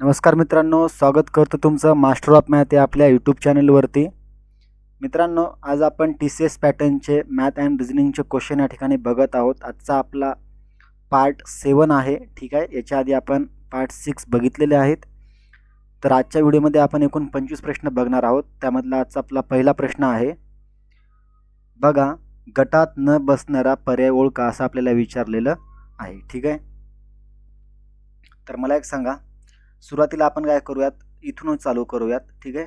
नमस्कार मित्रांनो स्वागत करतो तुमचं मास्टर ऑफ मॅथ या आपल्या यूट्यूब चॅनलवरती. मित्रांनो आज आपण टी सी एस पॅटर्नचे मॅथ अँड रिझनिंगचे क्वेश्चन या ठिकाणी बघत आहोत. आजचा आपला पार्ट सेवन आहे ठीक आहे? याच्या आधी आपण पार्ट सिक्स बघितलेले आहेत. तर आजच्या व्हिडिओमध्ये आपण एकूण पंचवीस प्रश्न बघणार आहोत. त्यामधला आजचा आपला पहिला प्रश्न आहे. बघा गटात न बसणारा पर्याय ओळखा असं आपल्याला विचारलेलं आहे ठीक आहे? तर मला एक सांगा सुरुवातीला आपण काय करूयात? इथूनच चालू करूयात ठीक आहे?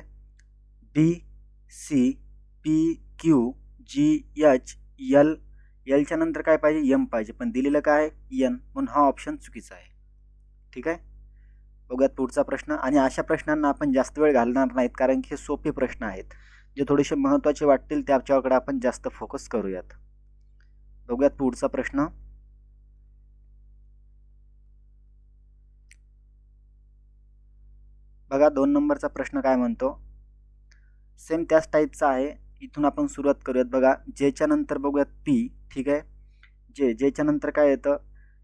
B C P Q G H L यलच्या नंतर काय पाहिजे? यम पाहिजे. पण दिलेलं काय? आहे यन म्हणून हा ऑप्शन चुकीचा आहे. ठीक आहे? बघूयात पुढचा प्रश्न. आणि अशा प्रश्नांना आपण जास्त वेळ घालणार नाहीत कारण की हे सोपे प्रश्न आहेत. जे थोडेसे महत्त्वाचे वाटतील त्याच्याकडे आपण जास्त फोकस करूयात. बघूयात पुढचा प्रश्न. बघा दोन नंबरचा प्रश्न काय म्हणतो? सेम त्याच टाईपचा आहे. इथून आपण सुरुवात करूयात. बघा जेच्या नंतर बघूयात पी ठीक आहे? जे जेच्या नंतर काय येतं?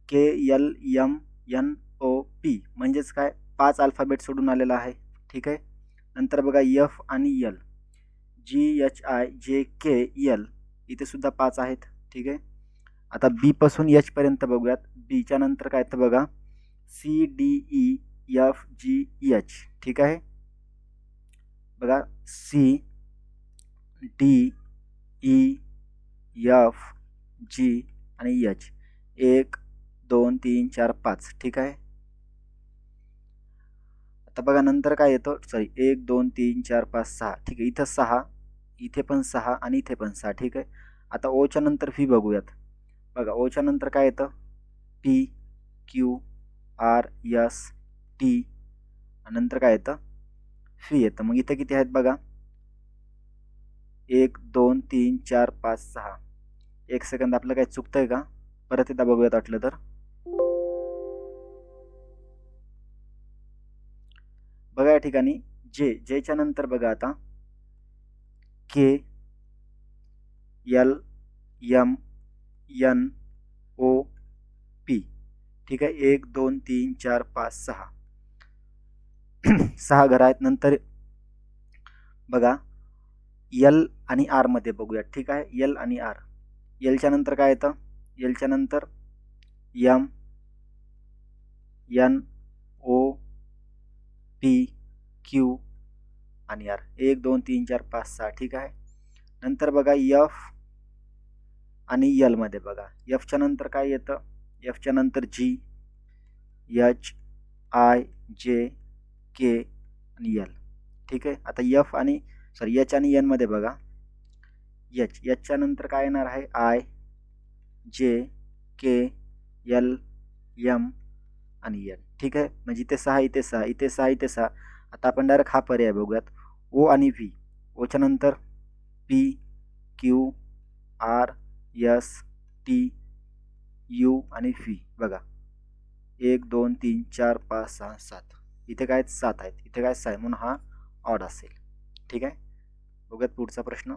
K L M N O P म्हणजेच काय? पाच अल्फाबेट सोडून आलेला आहे. ठीक आहे? नंतर बघा यफ आणि L G H I J K L इथे सुद्धा पाच आहेत. ठीक आहे? आता बीपासून एचपर्यंत बघूयात. बीच्या नंतर काय येतं बघा? C D E F G H ठीक आहे? बघा C D E F G आणि एच एक दोन तीन चार पाच. ठीक आहे? आता बघा नंतर काय येतं? सॉरी एक दोन तीन चार पाच सहा. ठीक आहे इथं सहा इथे पण सहा आणि इथे पण सहा. ठीक आहे? आता ओच्या नंतर फी बघूयात. बघा ओच्या नंतर काय येतं? P Q R S T नंतर काय येतं? फी येतं. मग इथं किती आहेत बघा? एक दोन तीन चार पाच सहा. एक सेकंद आपलं काय चुकतंय का? परत एकदा बघूयात वाटलं तर. बघा या ठिकाणी. जे जेच्या नंतर बघा आता. K L M N O P ठीक आहे? एक दोन तीन चार पाच सहा. सहा घरं आहेत. नंतर बघा यल आणि आरमध्ये बघूया. ठीक आहे? यल आणि आर यलच्या नंतर काय येतं? यलच्या नंतर M N O P Q आणि आर एक दोन तीन चार पाच सहा. ठीक आहे? नंतर बघा यफ आणि यलमध्ये बघा. यफच्या नंतर काय येतं? यफच्या नंतर जी एच आय जे के आणि यल ठीक आहे? आता यफ आणि सॉरी एच आणि एनमध्ये बघा. एच एचच्या नंतर काय येणार आहे? I J K L M आणि एल ठीक आहे? म्हणजे इथे सहा इथे सहा इथे सहा इथे सहा. आता आपण डायरेक्ट हा पर्याय बघूयात. ओ आणि व्ही ओच्या नंतर P Q R S T U आणि व्ही बघा. एक दोन तीन चार पाच सहा सात. इथे काय सात आहेत. इथे काय? सहा म्हणून हा ऑड असेल. ठीक आहे? बघूयात पुढचा प्रश्न.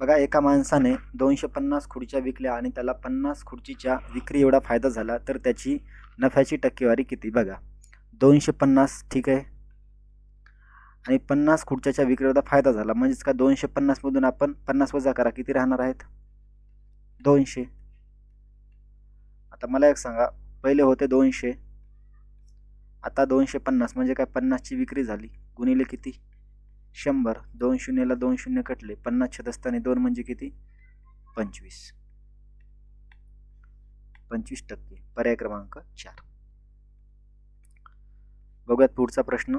बघा एका माणसाने दोनशे पन्नास खुर्च्या विकल्या आणि त्याला पन्नास खुर्चीच्या विक्री एवढा फायदा झाला तर त्याची नफ्याची टक्केवारी किती? बघा दोनशे पन्नास ठीक आहे? आणि पन्नास खुर्च्याच्या विक्री एवढा फायदा झाला. म्हणजेच का दोनशे पन्नासमधून आपण पन्नास वजा करा. किती राहणार आहेत? दोनशे. आता मला एक सांगा. पहिले होते दोनशे. आता दोनशे पन्नास म्हणजे काय पन्नासची विक्री झाली. गुणिले किती? शंभर. दोन शून्यला दोन शून्य कटले. पन्नास छदस्ताने दोन म्हणजे किती? पंचवीस. पंचवीस टक्के. पर्याय क्रमांक चार. बघूयात पुढचा प्रश्न.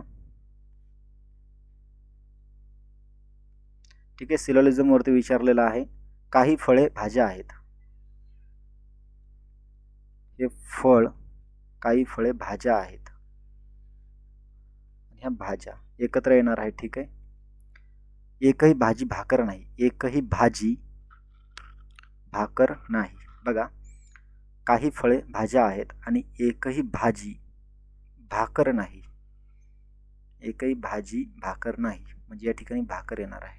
ठीक आहे सिलोलिझमवरती विचारलेला आहे. काही फळे भाज्या आहेत. हे फळ काही फळे भाज्या आहेत. ह्या भाज्या एकत्र येणार आहे ठीक आहे? एकही भाजी भाकर नाही. एकही भाजी भाकर नाही. बघा काही फळे भाज्या आहेत आणि एकही भाजी भाकर नाही. एकही भाजी भाकर नाही. म्हणजे या ठिकाणी भाकर येणार आहे.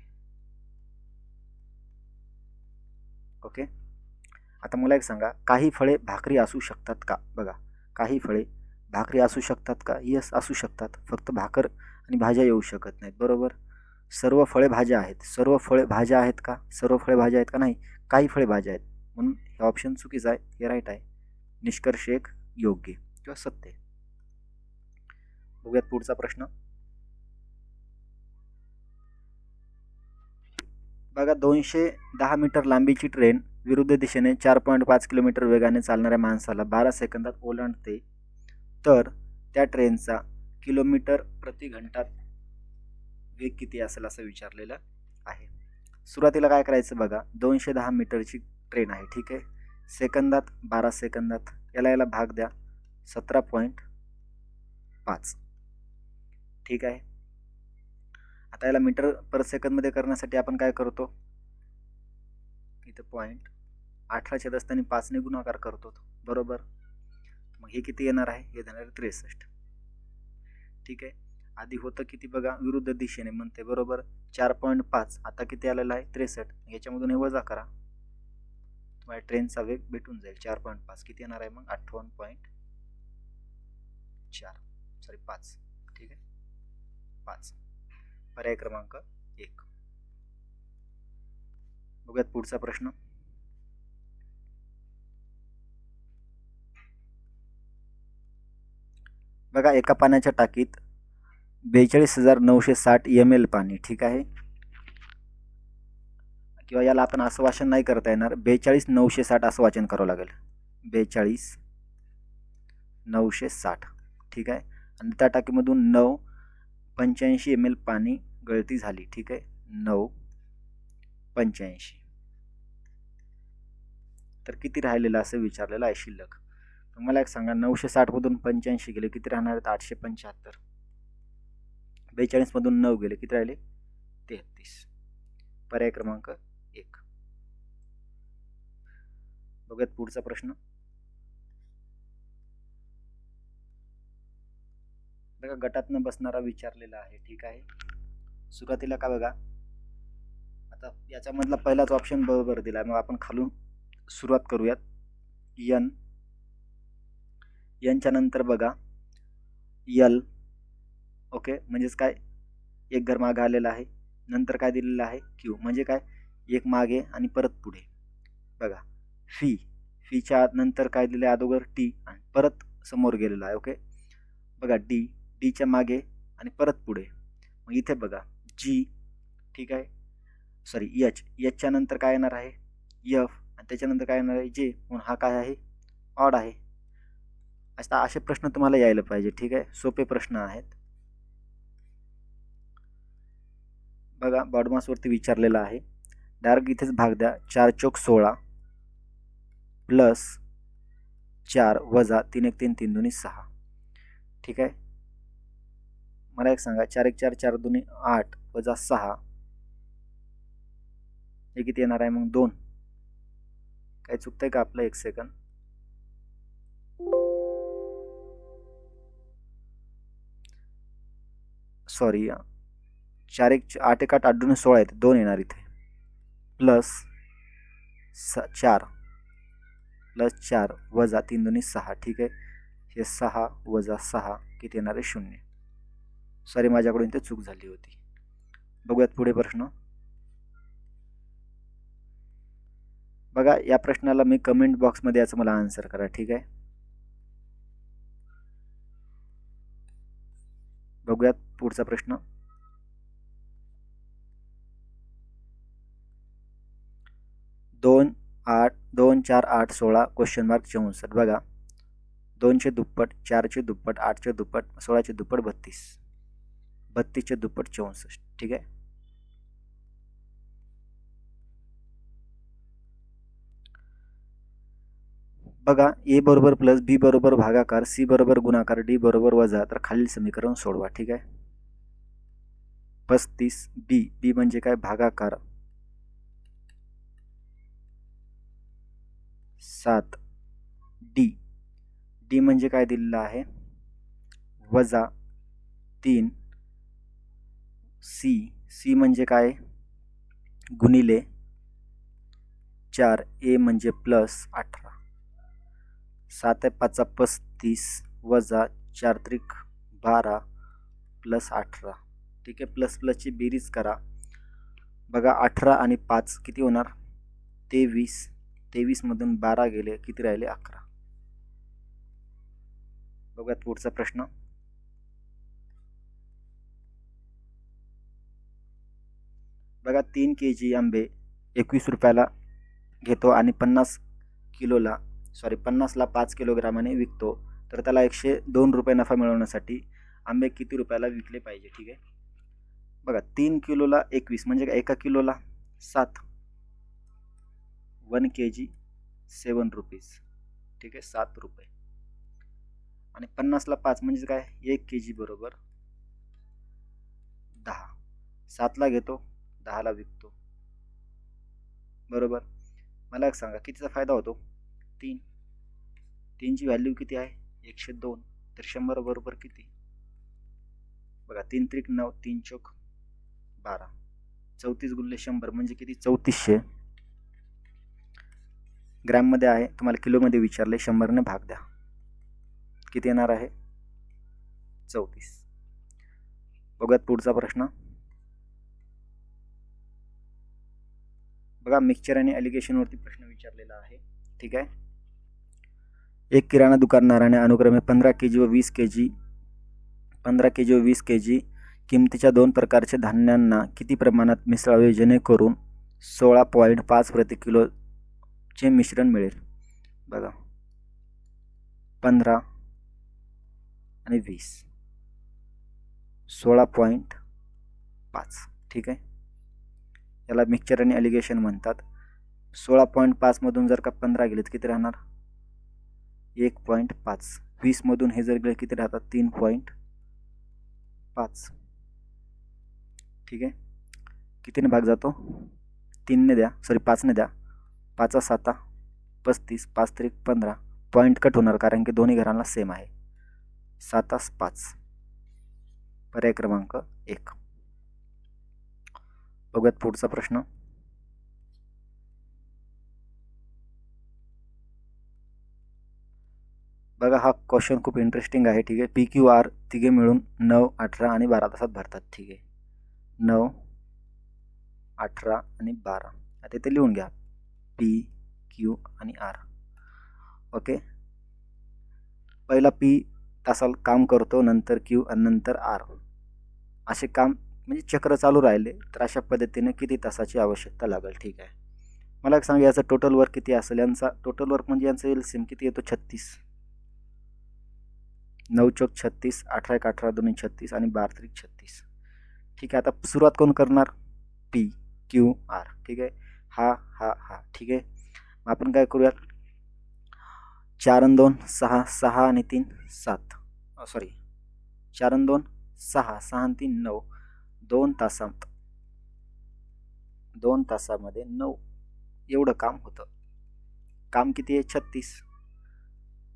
ओके? आता मला एक सांगा काही फळे भाकरी असू शकतात का? बघा काही फळे भाकरी असू शकतात का? यस असू शकतात. फक्त भाकर आणि भाज्या येऊ शकत नाहीत. बरोबर? सर्व फळे भाज्या आहेत. सर्व फळे भाज्या आहेत का? सर्व फळे भाज्या आहेत का? नाही. काही फळे भाज्या आहेत. म्हणून हे ऑप्शन चुकीचं आहे. हे राईट आहे. निष्कर्ष एक योग्य किंवा सत्य बघूयात पुढचा प्रश्न. बघा दोनशे दहा मीटर लांबीची ट्रेन विरुद्ध दिशेने चार पॉईंट पाच किलोमीटर वेगाने चालणाऱ्या माणसाला बारा सेकंदात ओलांडते. तर त्या ट्रेनचा किलोमीटर प्रति घंटात वेग किती असेल असं विचारलेलं आहे. सुरुवातीला काय करायचं बघा दोनशे दहा मीटरची ट्रेन आहे ठीक आहे? सेकंदात बारा सेकंदात याला याला भाग द्या. सतरा पॉईंट पाच. ठीक आहे? आता याला मीटर पर सेकंदमध्ये करण्यासाठी आपण काय करतो? इथं पॉईंट अठराच्या दस्ताने पाचने गुणाकार करतो बरोबर? मग हे किती येणार आहे? हे देणार आहे त्रेसष्ट. ठीक आहे? आधी होतं किती बघा? विरुद्ध दिशेने म्हणते. बरोबर? चार पॉईंट पाच. आता किती आलेलं आहे? त्रेसष्ट. याच्यामधून हे वजा करा. तुम्हाला ट्रेनचा वेग भेटून जाईल. चार पॉईंट पाच. किती येणार आहे मग? अठ्ठावन्न पॉईंट चार. सॉरी पाच. ठीक आहे? पाच. पर्याय क्रमांक एक. बघूयात पुढचा प्रश्न. बघा एका पाण्याच्या टाकीत बेचाळीस हजार नऊशे साठ एम एल पाणी ठीक आहे? किंवा याला आपण असं वाचन नाही करता येणार. बेचाळीस नऊशे साठ असं वाचन करावं लागेल. बेचाळीस नऊशे साठ ठीक आहे? आणि त्या टाकीमधून नऊ पंच्याऐंशी एम एल पाणी गळती झाली ठीक आहे? नऊ पंच्याऐंशी. तर किती राहिलेलं असं विचारलेलं आहे शिल्लक? मला एक सांगा नऊशे साठमधून पंच्याऐंशी गेले किती राहणार आहेत? आठशे पंच्याहत्तर. बेचाळीसमधून नऊ गेले किती राहिले? तेहतीस. पर्याय क्रमांक एक. बघूयात पुढचा प्रश्न. बघा गटातनं बसणारा विचारलेला आहे ठीक आहे? सुरुवातीला का बघा? आता याच्यामधला पहिलाच ऑप्शन बरोबर दिला. मग आपण खालून सुरुवात करूयात. यन यांच्या नंतर बघा. यल ओके म्हणजेच काय? एक घर मागं आलेलं आहे. नंतर काय दिलेलं आहे? क्यू म्हणजे काय? एक मागे आणि परत पुढे. बघा. फी फीच्या नंतर काय दिलं आहे अगोदर? टी आणि परत समोर गेलेलं आहे. ओके बघा. डी डीच्या मागे आणि परत पुढे. मग इथे बघा. जी ठीक आहे? सॉरी एच एचच्या नंतर काय येणार आहे? यफ आणि त्याच्यानंतर काय येणार आहे? जे म्हणून हा काय आहे? ऑड आहे. आता असे प्रश्न तुम्हाला यायला पाहिजे ठीक आहे? सोपे प्रश्न आहेत. बघा बॉडमासवरती विचारलेलं आहे. डायरेक्ट इथेच भाग द्या. चार चौक सोळा. प्लस चार वजा तीन एक तीन तीन दोन्ही सहा. ठीक आहे? मला एक सांगा. चार एक चार चार दोन्ही आठ वजा सहा. हे किती येणार आहे मग दोन. काय चुकतंय का आपलं एक सेकंद सॉरी चार एक आठ एक आठ आठ दोन सोळा आहेत. दोन येणार इथे. प्लस स चार. प्लस चार वजा तीन दोन्ही सहा. ठीक आहे? हे सहा वजा सहा किती येणार आहे? शून्य. सॉरी माझ्याकडून इथे चूक झाली होती. बघूयात पुढे प्रश्न. बघा या प्रश्नाला मी कमेंट बॉक्समध्ये याचं मला आन्सर करा ठीक आहे? बघूयात पुढचा प्रश्न. दोन आठ दोन चार आठ सोळा क्वेश्चन मार्क चौसष्ट. बघा दोनशे दुप्पट चारशे दुप्पट आठशे दुप्पट सोळाशे दुप्पट बत्तीस. बत्तीसचे दुप्पट चौसष्ट. ठीक आहे? बघा ए बरोबर प्लस बी बरोबर भागाकार सी बरोबर गुणाकार डी बरोबर वजा तर खालील समीकरण सोडवा ठीक आहे? पस्तीस बी बी म्हणजे काय? भागाकार. सात डी. डी म्हणजे काय दिलेलं आहे? वजा तीन सी. सी म्हणजे काय? गुणिले चार ए म्हणजे प्लस अठरा सात आहे पाचा पस्तीस वजा चार त्रिक बारा प्लस अठरा. ठीक आहे प्लस प्लसची बेरीज करा. बघा अठरा आणि पाच किती होणार? तेवीस. तेवीसमधून बारा गेले किती राहिले? अकरा. बघूयात पुढचा प्रश्न. बघा तीन के जी आंबे एकवीस रुपयाला घेतो आणि पन्नास किलोला सॉरी पन्नासला पाच किलोग्रामाने विकतो. तर त्याला एकशे दोन रुपये नफा मिळवण्यासाठी आंबे किती रुपयाला विकले पाहिजे ठीक आहे? बघा तीन किलोला एकवीस म्हणजे काय एका किलोला सात. वन के जी सेवन रुपीज ठीक आहे? सात रुपये. आणि पन्नासला पाच म्हणजे काय? एक के जी बरोबर दहा. सातला घेतो दहाला विकतो. बरोबर? मला एक सांगा कितीचा फायदा होतो? तीन. तीनची व्हॅल्यू किती आहे? एकशे दोन. तर शंभर बरोबर किती? बघा तीन त्रिक नऊ तीन चोक बारा. चौतीस गुणले शंभर म्हणजे किती? चौतीसशे. ग्रॅममध्ये आहे तुम्हाला किलोमध्ये विचारले शंभरने भाग द्या. किती येणार आहे? चौतीस. बघूयात पुढचा प्रश्न. बघा मिक्सचर आणि ॲलिगेशनवरती प्रश्न विचारलेला आहे. ठीक आहे? एक किराणा दुकानदाराने अनुक्रमे पंधरा के जी व वीस के जी पंधरा के जी व वीस के जी किमतीच्या दोन प्रकारच्या धान्यांना किती प्रमाणात मिसळावे? जेणेकरून सोळा पॉईंट पाच प्रति किलोचे मिश्रण मिळेल. बघा. पंधरा आणि वीस. सोळा पॉईंट पाच. ठीक आहे? याला मिक्सचर आणि ॲलिगेशन म्हणतात. सोळा पॉईंट पाचमधून जर का पंधरा गेले तर किती राहणार? एक पॉईंट पाच. वीसमधून हे जर गेले किती राहतात तीन पॉईंट पाच. ठीक आहे? कितीने भाग जातो? तीनने द्या. सॉरी पाचने द्या. पाचा साता पस्तीस पाच तरी पंधरा. पॉईंट कट होणार कारण की दोन्ही घरांना सेम आहे. सातास पाच. पर्याय क्रमांक एक. बघूयात पुढचा प्रश्न. बघा हा क्वेश्चन खूप इंटरेस्टिंग आहे ठीक आहे? पी क्यू आर तिघे मिळून नऊ अठरा आणि बारा तासात भरतात ठीक आहे? नऊ अठरा आणि बारा. आता इथे लिहून घ्या. पी क्यू आणि आर ओके? पहिला पी तासाला काम करतो नंतर क्यू आणि नंतर आर असे काम म्हणजे चक्र चालू राहिले तर अशा पद्धतीने किती तासाची आवश्यकता लागेल ठीक आहे? मला एक सांगा याचं टोटल वर्क किती असेल? यांचा टोटल वर्क म्हणजे यांचा एल सिम किती येतो? छत्तीस. नऊ चौक छत्तीस अठरा एक अठरा दोन्ही छत्तीस आणि बारा त्रिक छत्तीस. ठीक आहे आता सुरुवात कोण करणार? पी क्यू आर ठीक आहे? हा हा हा. ठीक आहे? मग आपण काय करूयात? चार आणि दोन सहा सहा आणि तीन सात. सॉरी चार आणि दोन सहा सहा आणि तीन नऊ. दोन तासात दोन तासामध्ये नऊ. एवढं काम होतं. काम किती आहे? छत्तीस.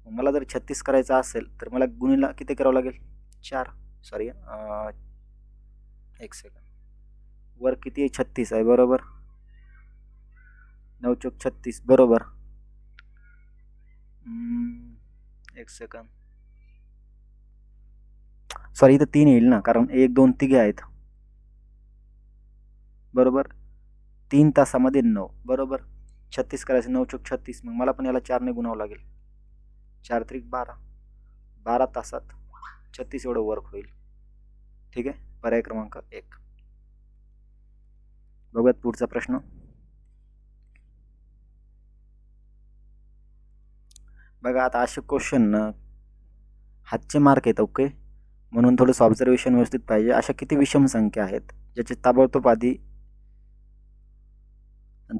मला जर छत्तीस करायचं असेल तर मला गुणीला किती करावं लागेल? चार. सॉरी एक सेकंड वर किती आहे? छत्तीस आहे बरोबर? नऊ चौक छत्तीस बरोबर? एक सेकंड सॉरी इथं तीन येईल ना कारण एक दोन तिघे आहेत. बरोबर? तीन तासामध्ये नऊ बरोबर? छत्तीस करायचं नऊ चौक छत्तीस मग मला पण याला चारने गुणावं लागेल. चार त्रिक बारा. बारा तासात छत्तीस एवढं वर्क होईल. ठीक आहे? पर्याय क्रमांक एक. बघूयात पुढचा प्रश्न. बघा आता असे क्वेश्चन हातचे मार्क आहेत ओके म्हणून थोडंसं ऑब्झर्वेशन व्यवस्थित पाहिजे. अशा किती विषम संख्या आहेत ज्याचे ताबडतोब आधी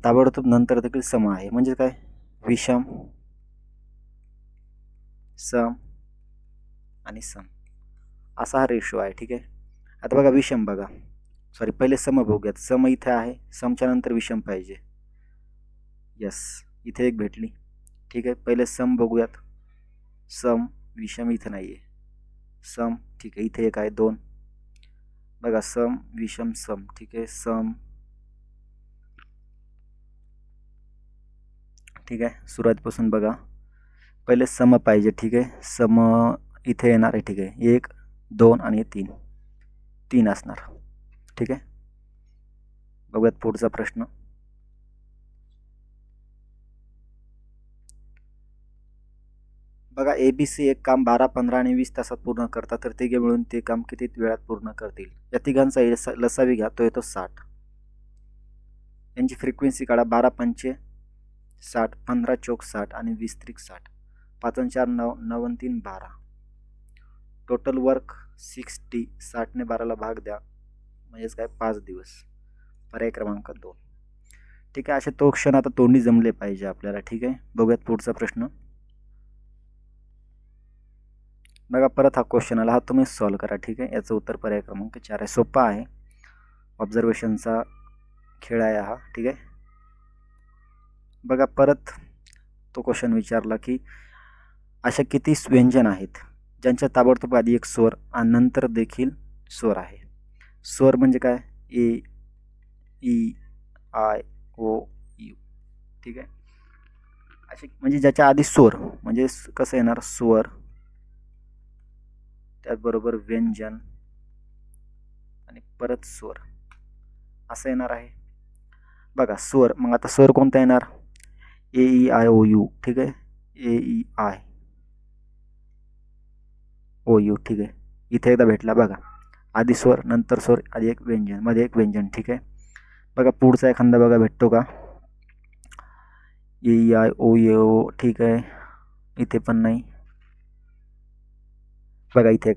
ताबडतोब नंतर देखील सम आहे. म्हणजे काय? विषम. सम आणि सम. असा हा रेशो आहे, ठीक आहे? आता बघा विषम बघा. सॉरी पहिले सम बघूयात. सम इथे आहे, समच्या नंतर विषम पाहिजे. यस इथे एक भेटली. ठीक आहे, पहिले सम बघूयात. सम, विषम इथे नाही आहे सम, ठीक आहे, इथे एक आहे, दोन. बघा, सम, विषम, सम, ठीक आहे, सम. ठीक आहे, सुरुवातीपासून बघा. पहिले सम पाहिजे ठीक आहे? सम इथे येणार आहे ठीक आहे? एक दोन आणि तीन. तीन असणार. ठीक आहे? बघूयात पुढचा प्रश्न. बघा ए बी सी एक काम बारा पंधरा आणि वीस तासात पूर्ण करतात तर तिघे मिळून ते काम किती वेळात पूर्ण करतील? या तिघांचा लसा- लसावी घ्या तो येतो साठ. यांची फ्रिक्वेन्सी काढा बारा पंचे साठ पंधरा चौक साठ आणि वीस त्रिक साठ. पाच चार नऊ नऊ तीन बारा. टोटल वर्क सिक्स्टी साठने बाराला भाग द्या. म्हणजेच काय? पाच दिवस. पर्याय क्रमांक दोन. ठीक आहे असे तो क्षण आता तोंडी जमले पाहिजे आपल्याला. ठीक आहे? बघूयात पुढचा प्रश्न. बघा परत हा क्वेश्चन आला. हा तुम्ही सॉल्व करा. ठीक आहे? याचं उत्तर पर्याय क्रमांक चार आहे. सोपा आहे. ऑब्झर्वेशनचा खेळ आहे हा. ठीक आहे? बघा परत तो क्वेश्चन विचारला की अशा किती व्यंजन आहेत ज्यांच्या ताबडतोब आधी एक स्वर आणि नंतर देखील स्वर आहे. स्वर म्हणजे काय? A E I O U. ठीक आहे? असे म्हणजे ज्याच्या आधी स्वर म्हणजे कसं येणार? स्वर त्याचबरोबर व्यंजन आणि परत स्वर. असं येणार आहे. बघा स्वर मग आता स्वर कोणता येणार? A E I O U. ठीक आहे? A E I. O U, ठीक आहे. इथे एकदा भेटला बघा. आधी स्वर, नंतर स्वर, आधी एक व्यंजन, मध्ये एक व्यंजन, ठीक आहे. बघा, पुढचा एखादा बघा, भेटतो का? ए आय ओ ए ओ ठीक आहे. इथे पण नाही. बघा, इथे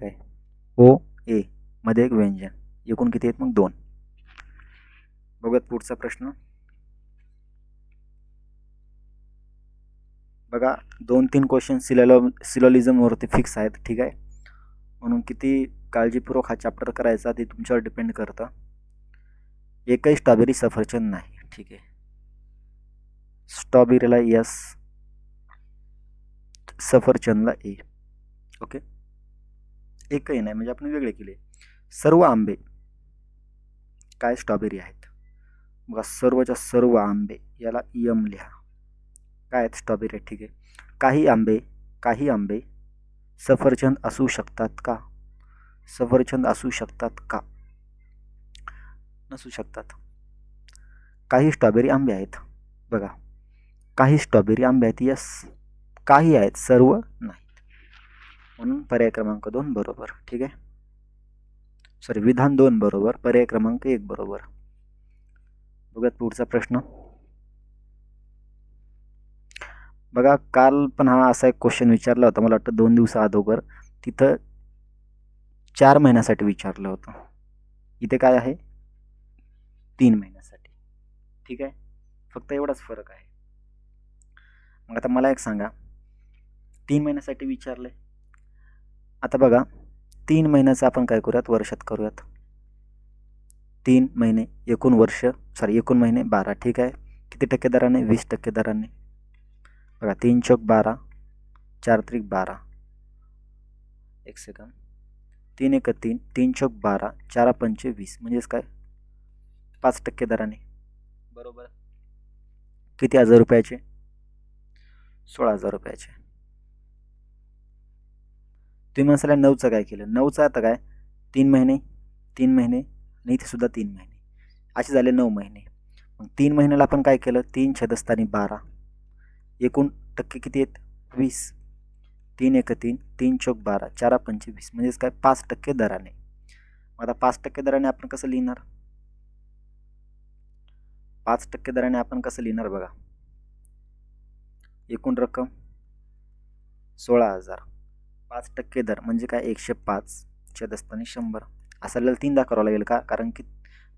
ओ ए मध्ये एक व्यंजन. एकूण किती मग? दोन. बघूयात प्रश्न. बघा दोन तीन क्वेश्चन सिलॅलो सिलोलिझमवरती फिक्स आहेत, ठीक आहे. म्हणून किती काळजीपूर्वक हा चॅप्टर करायचा ते तुमच्यावर डिपेंड करतं. एकही स्ट्रॉबेरी सफरचंद नाही. ठीक आहे. स्ट्रॉबेरीला यस सफरचंदला ए. ओके एकही नाही. म्हणजे आपण वेगळे केले. सर्व आंबे. काय स्ट्रॉबेरी आहेत? बघा सर्वच्या सर्व आंबे. याला यम लिहा. काय आहेत स्ट्रॉबेरी आहेत ठीक आहे. काही आंबे काही आंबे सफरचंद असू शकतात का? सफरचंद असू शकतात का? नसू शकतात. काही स्ट्रॉबेरी आंबे आहेत. बघा काही स्ट्रॉबेरी आंबे आहेत. यस काही आहेत सर्व नाहीत. म्हणून पर्याय क्रमांक दोन बरोबर ठीक आहे? सॉरी विधान दोन बरोबर पर्याय क्रमांक एक बरोबर. बघत पुढचा प्रश्न. बघा काल पण हा असा एक क्वेश्चन विचारला होता. मला वाटतं दोन दिवसा अगोदर. तिथं चार महिन्यासाठी विचारलं होतं. इथे काय आहे? तीन महिन्यासाठी. ठीक आहे? फक्त एवढाच फरक आहे. मग आता मला एक सांगा. तीन महिन्यासाठी विचारलं आता बघा तीन महिन्याचं आपण काय करूयात? वर्षात करूयात. तीन महिने एकूण वर्ष सॉरी एकूण महिने बारा. ठीक आहे? किती टक्के दराने? वीस टक्के दराने. बघा तीन चौक बारा चार त्रिक बारा. एक सेकंद तीन एक तीन तीन चौक बारा चारा पंचे वीस. म्हणजेच काय? पाच टक्के दराने. बरोबर. किती हजार रुपयाचे? सोळा हजार रुपयाचे. तुम्ही म्हणाला नऊचं काय केलं? नऊचं आता काय? तीन महिने तीन महिने आणि इथे सुद्धा तीन महिने. असे झाले नऊ महिने. मग तीन महिन्याला आपण काय केलं? तीन छदस्थानी बारा. एकूण टक्के किती आहेत? वीस. तीन एक तीन तीन चौक बारा चारा पंचवीस. म्हणजेच काय? पाच टक्के दराने. मग आता पाच टक्के दराने आपण कसं लिहिणार? पाच टक्के दराने आपण कसं लिहिणार बघा? एकूण रक्कम सोळा हजार. पाच टक्के दर म्हणजे काय? एकशे पाच. छदस्थानी शंभर. असं आपल्याला तीनदा करावं लागेल का? कारण की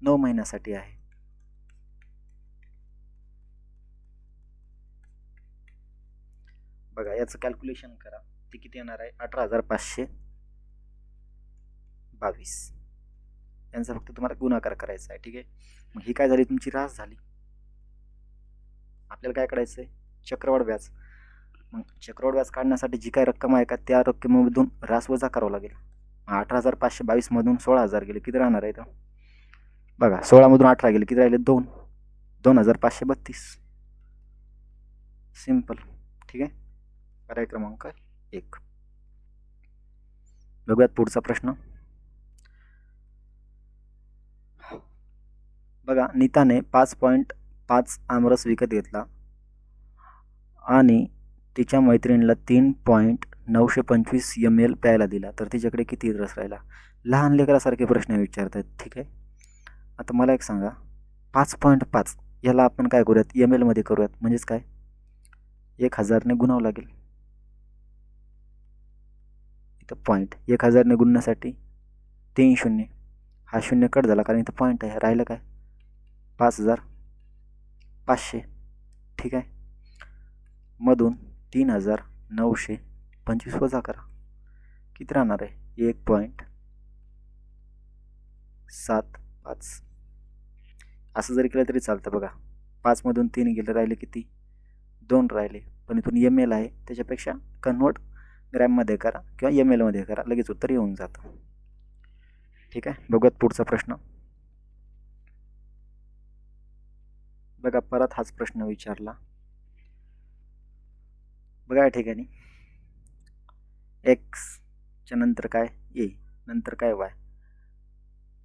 नऊ महिन्यासाठी आहे. बघा याचं कॅल्क्युलेशन करा. ते किती येणार आहे अठरा हजार पाचशे बावीस. यांचा फक्त तुम्हाला गुणाकार करायचा आहे ठीक आहे? मग ही काय झाली? तुमची रास झाली. आपल्याला काय करायचं आहे चक्रवाढ व्याज. मग चक्रवाढ व्याज काढण्यासाठी जी काय रक्कम आहे का त्या रक्कमेमधून रास वजा करावं लागेल. मग अठरा हजार पाचशे बावीसमधून सोळा हजार गेले. किती राहणार आहे तर बघा सोळामधून अठरा गेले. किती राहिले? दोन. दोन हजार पाचशे बत्तीस. सिंपल ठीक आहे? पर्याय क्रमांक एक. बघूयात पुढचा प्रश्न. बघा नीताने पाच पॉईंट पाच आमरस विकत घेतला आणि तिच्या मैत्रिणीला तीन पॉईंट नऊशे पंचवीस एम एल प्यायला दिला. तर तिच्याकडे किती रस राहिला? लहान लेकरासारखे प्रश्न विचारतात ठीक आहे. आता मला एक सांगा. पाच पॉईंट पाच याला आपण काय करूयात? एम एलमध्ये करूयात. म्हणजेच काय? एक हजारने गुणावं लागेल. तर पॉईंट एक हजारने गुणण्यासाठी तीन शून्य. हा शून्य कट झाला कारण इथं पॉईंट आहे. राहिलं काय? पाच हजार पाचशे. ठीक आहे? मधून तीन हजार नऊशे पंचवीस वजा करा. किती राहणार आहे? एक पॉईंट सात पाच. असं जरी केलं तरी चालतं बघा. पाचमधून तीन गेले राहिले किती? दोन राहिले. पण इथून एम एल आहे. त्याच्यापेक्षा कन्वर्ट ग्रॅममध्ये करा किंवा एम एलमध्ये करा लगेच उत्तर येऊन जातं. ठीक आहे? बघूयात पुढचा प्रश्न. बघा परत हाच प्रश्न विचारला. बघा या ठिकाणी. एक्सच्या नंतर काय? ए नंतर काय वाय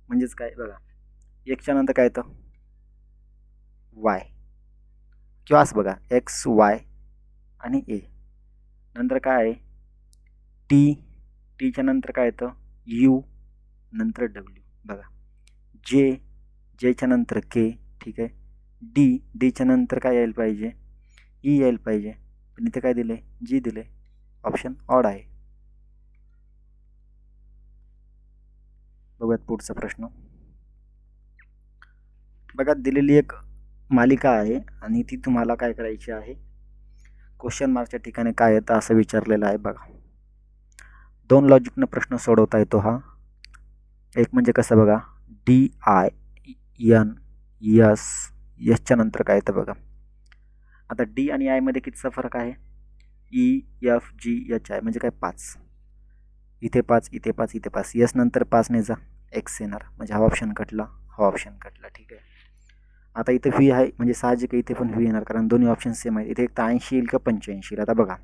म्हणजेच काय? बघा. एक्सच्या नंतर काय येतं? वाय किंवा असं बघा. एक्स वाय आणि ए नंतर काय आहे? टी टीच्या नंतर काय येतं? यू नंतर डब्ल्यू. बघा. जे जेच्या नंतर के ठीक आहे? डी डीच्या नंतर काय यायला पाहिजे? ई यायला पाहिजे. पण इथे काय दिले जी दिले ऑप्शन ऑड आहे. बघूयात पुढचा प्रश्न. बघा दिलेली एक मालिका आहे आणि ती तुम्हाला काय करायची आहे? क्वेश्चन मार्कच्या ठिकाणी काय येतं असं विचारलेलं आहे बघा. दोन लॉजिकनं प्रश्न सोडवता येतो हा. एक म्हणजे कसं बघा? डी आय यन यस यसच्या नंतर काय येतं बघा? आता डी आणि आयमध्ये कितीचा फरक आहे? E F G H I म्हणजे काय? पाच. इथे पाच इथे पाच इथे पाच. यस नंतर पाच ने जा. एक्स येणार. म्हणजे हा ऑप्शन कटला. हा ऑप्शन कटला. ठीक आहे. आता इथे व्ही आहे. म्हणजे साहजिक इथे पण व्ही येणार. कारण दोन्ही ऑप्शन सेम आहेत. इथे एक तर ऐंशी येईल का? पंच्याऐंशी येईल. आता बघा.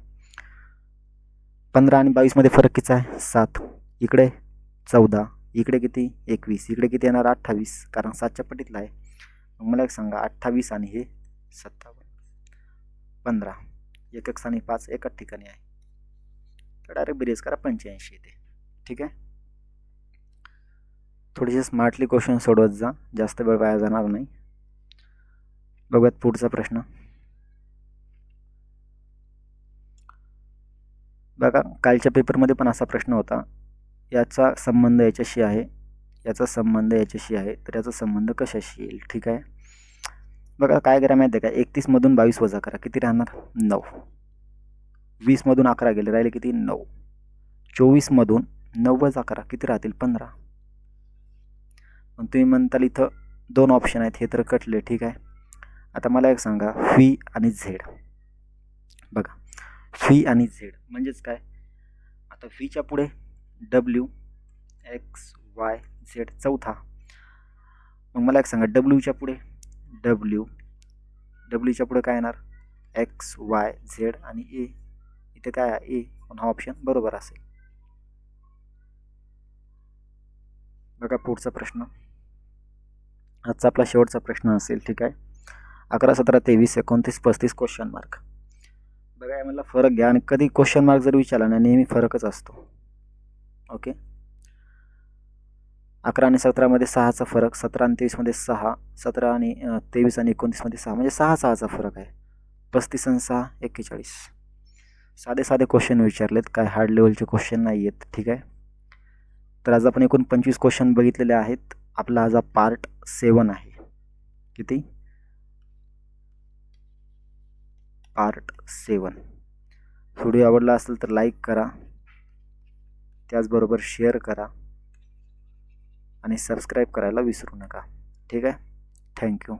पंधरा आणि बावीसमध्ये फरक किती आहे? सात. इकडे चौदा. इकडे किती? एकवीस. इकडे किती येणार? अठ्ठावीस. कारण सातच्या पटीतला आहे. मग मला एक सांगा. अठ्ठावीस आणि हे सत्तावन्न. पंधरा. एक एक आणि पाच. एकाच ठिकाणी आहे. तर डायरेक्ट बेरीज करा. पंच्याऐंशी येते. ठीक आहे? थोडेसे स्मार्टली क्वेश्चन सोडवत जा. जास्त वेळ वाया जाणार नाही. बघूयात पुढचा प्रश्न. बघा कालच्या पेपरमध्ये पण असा प्रश्न होता. याचा संबंध याच्याशी आहे. याचा संबंध याच्याशी आहे. तर याचा संबंध कशाशी येईल? ठीक आहे? बघा काय करा माहिती आहे का? एकतीसमधून बावीस वजा करा. किती राहणार? नऊ. वीसमधून अकरा गेले. राहिले किती? नऊ. चोवीसमधून नऊ वजा करा. किती राहतील? पंधरा. मग तुम्ही म्हणताल इथं दोन ऑप्शन आहेत. हे तर कटले. ठीक आहे? आता मला एक सांगा. फी आणि झेड बघा. फी आणि झेड. म्हणजेच काय? आता फीच्या पुढे डब्ल्यू एक्स वाय झेड चौथा. मग मला एक सांगा डब्ल्यूच्या पुढे डब्ल्यू डब्ल्यूच्या पुढे काय येणार? एक्स वाय झेड आणि ए. इथे काय आहे? ए. पण हा ऑप्शन बरोबर असेल. बघा पुढचा प्रश्न. आजचा आपला शेवटचा प्रश्न असेल ठीक आहे? अकरा सतरा तेवीस एकोणतीस पस्तीस क्वेश्चन मार्क बघा यामधला फरक घ्या. आणि कधी क्वेश्चन मार्क जर विचारला ना नेहमी फरकच असतो. ओके अकरा आणि सतरामध्ये सहाचा फरक सतरा आणि तेवीसमध्ये सहा सतरा आणि तेवीस आणि एकोणतीसमध्ये सहा. म्हणजे सहा सहाचा फरक आहे. पस्तीस आणि सहा एक्केचाळीस. साधे साधे क्वेश्चन विचारलेत. काय हार्ड लेवलचे क्वेश्चन नाही आहेत ठीक आहे? तर आज आपण एकूण पंचवीस क्वेश्चन बघितलेले आहेत. आपला आज हा पार्ट सेवन आहे. किती? पार्ट सेवन. व्हिडिओ आवडला असेल तर लाईक करा. त्याचबरोबर शेअर करा. आणि सबस्क्राईब करायला विसरू नका. ठीक आहे? थँक्यू.